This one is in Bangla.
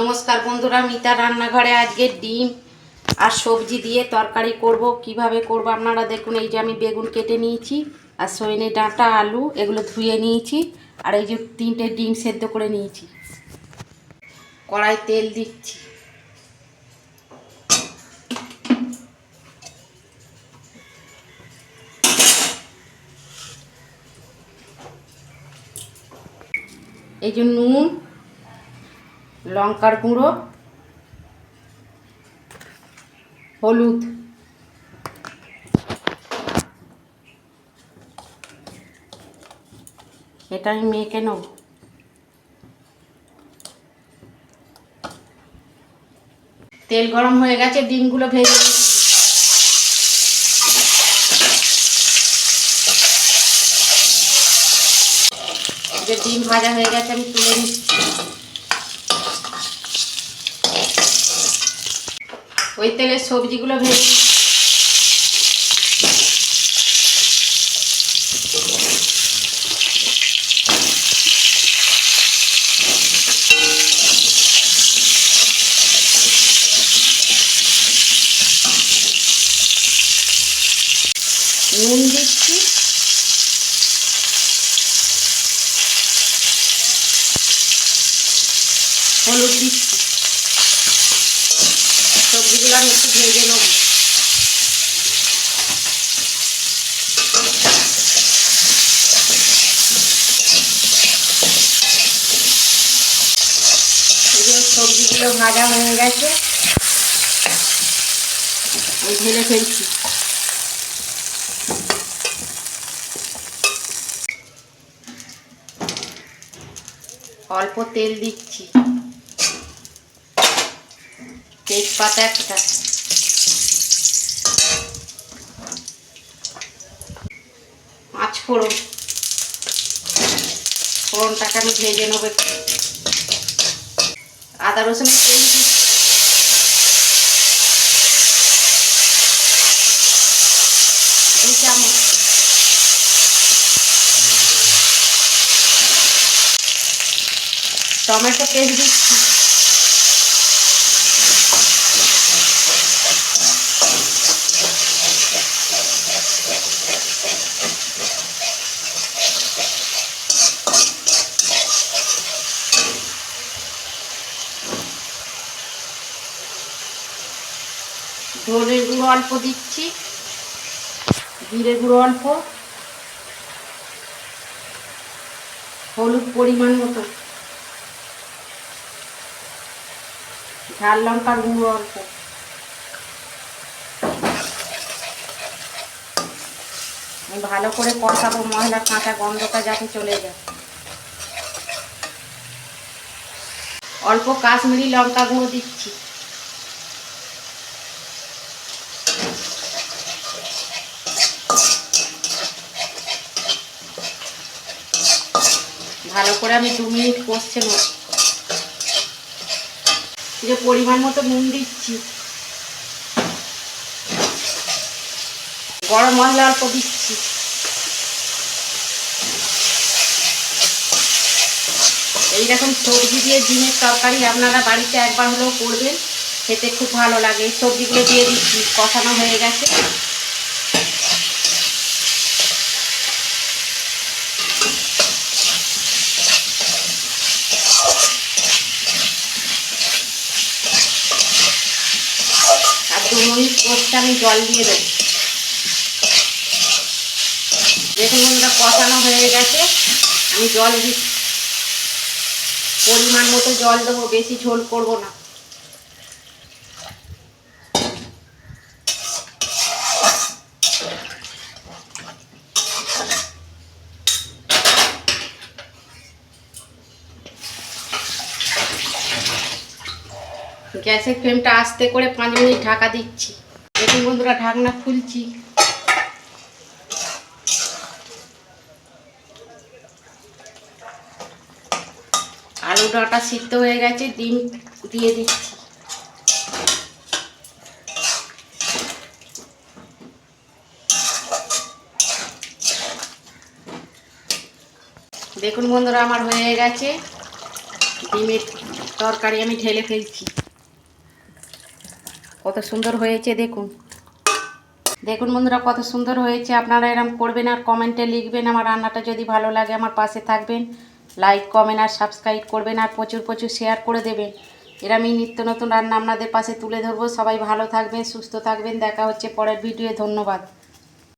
নমস্কার বন্ধুরা, মিতা রান্নাঘরে আজকে ডিম আর সবজি দিয়ে তরকারি করব। কীভাবে করব আপনারা দেখুন, এই যে আমি বেগুন কেটে নিয়েছি আর সজনে ডাঁটা, আলু এগুলো ধুয়ে নিয়েছি আর এই যে তিনটে ডিম সেদ্ধ করে নিয়েছি। কড়াই তেল দিচ্ছি। এই যে নুন লঙ্কার গুঁড়ো, হলুদ। এটা আমি মেখে নেব। তেল গরম হয়ে গেছে, ডিমগুলো ভেজে যে ডিম ভাজা হয়ে গেছে, আমি তুলে নিচ্ছি। ওই তেলের সবজিগুলো ভেজে নুন দিচ্ছি। হলুদ দিচ্ছি। সবজিগুলো আমি একটু ভেজে নেব। এগুলো সবজিগুলো ভাজা হয়ে গেছে। আমি ঢেলে ফেলছি। অল্প তেল দিচ্ছি। তেজপাতা একটা। পাঁচ ফোড়ন। ফোড়নটাকে আমি ভেজে নেব আদা রসুনের তেল চামচ। টমেটো পেস্ট দিচ্ছি। ধনের গুঁড়ো অল্প দিচ্ছি, জিরে গুঁড়ো অল্প, হলুদ পরিমাণ মতো ঝাল লঙ্কার গুঁড়ো অল্প। ভালো করে কষাবো মশলার কাঁচা গন্ধটা যাতে চলে যায়। অল্প কাশ্মীরি লঙ্কা গুঁড়ো দিচ্ছি। ভালো করে আমি দু মিনিট কষছে যে পরিমাণ মতো নুন দিচ্ছি। গরম মশলা অল্প দিচ্ছি। এইরকম সবজি দিয়ে ডিমের তরকারি আপনারা বাড়িতে একবার হলেও করবেন। খেতে খুব ভালো লাগে। সবজিগুলো দিয়ে দিচ্ছি, কষানো হয়ে গেছে। মিনিট কষতে আমি জল দিয়ে দেবো। দেখুন বন্ধুরা কষানো হয়ে গেছে। আমি জল দিচ্ছি। পরিমাণ মতো জল দেবো, বেশি ঝোল করব না। গ্যাসের ফ্লেমটা আস্তে করে পাঁচ মিনিট ঢাকা দিচ্ছি। দেখুন বন্ধুরা, ঢাকনা খুলছি। আলু ডাঁটা সিদ্ধ হয়ে গেছে, ডিম দিয়ে দিচ্ছি। দেখুন বন্ধুরা, আমার হয়ে গেছে। ডিমের তরকারি আমি ঢেলে ফেলছি। কত সুন্দর হয়েছে, দেখুন। দেখুন বন্ধুরা, কত সুন্দর হয়েছে। আপনারা এরম করবেন আর কমেন্টে লিখবেন। আমার রান্নাটা যদি ভালো লাগে, আমার পাশে থাকবেন। লাইক কমেন্ট আর সাবস্ক্রাইব করবেন আর প্রচুর প্রচুর শেয়ার করে দেবেন। এরমই নিত্য নতুন রান্না আপনাদের পাশে তুলে ধরবো। সবাই ভালো থাকবেন, সুস্থ থাকবেন। দেখা হচ্ছে পরের ভিডিও ধন্যবাদ।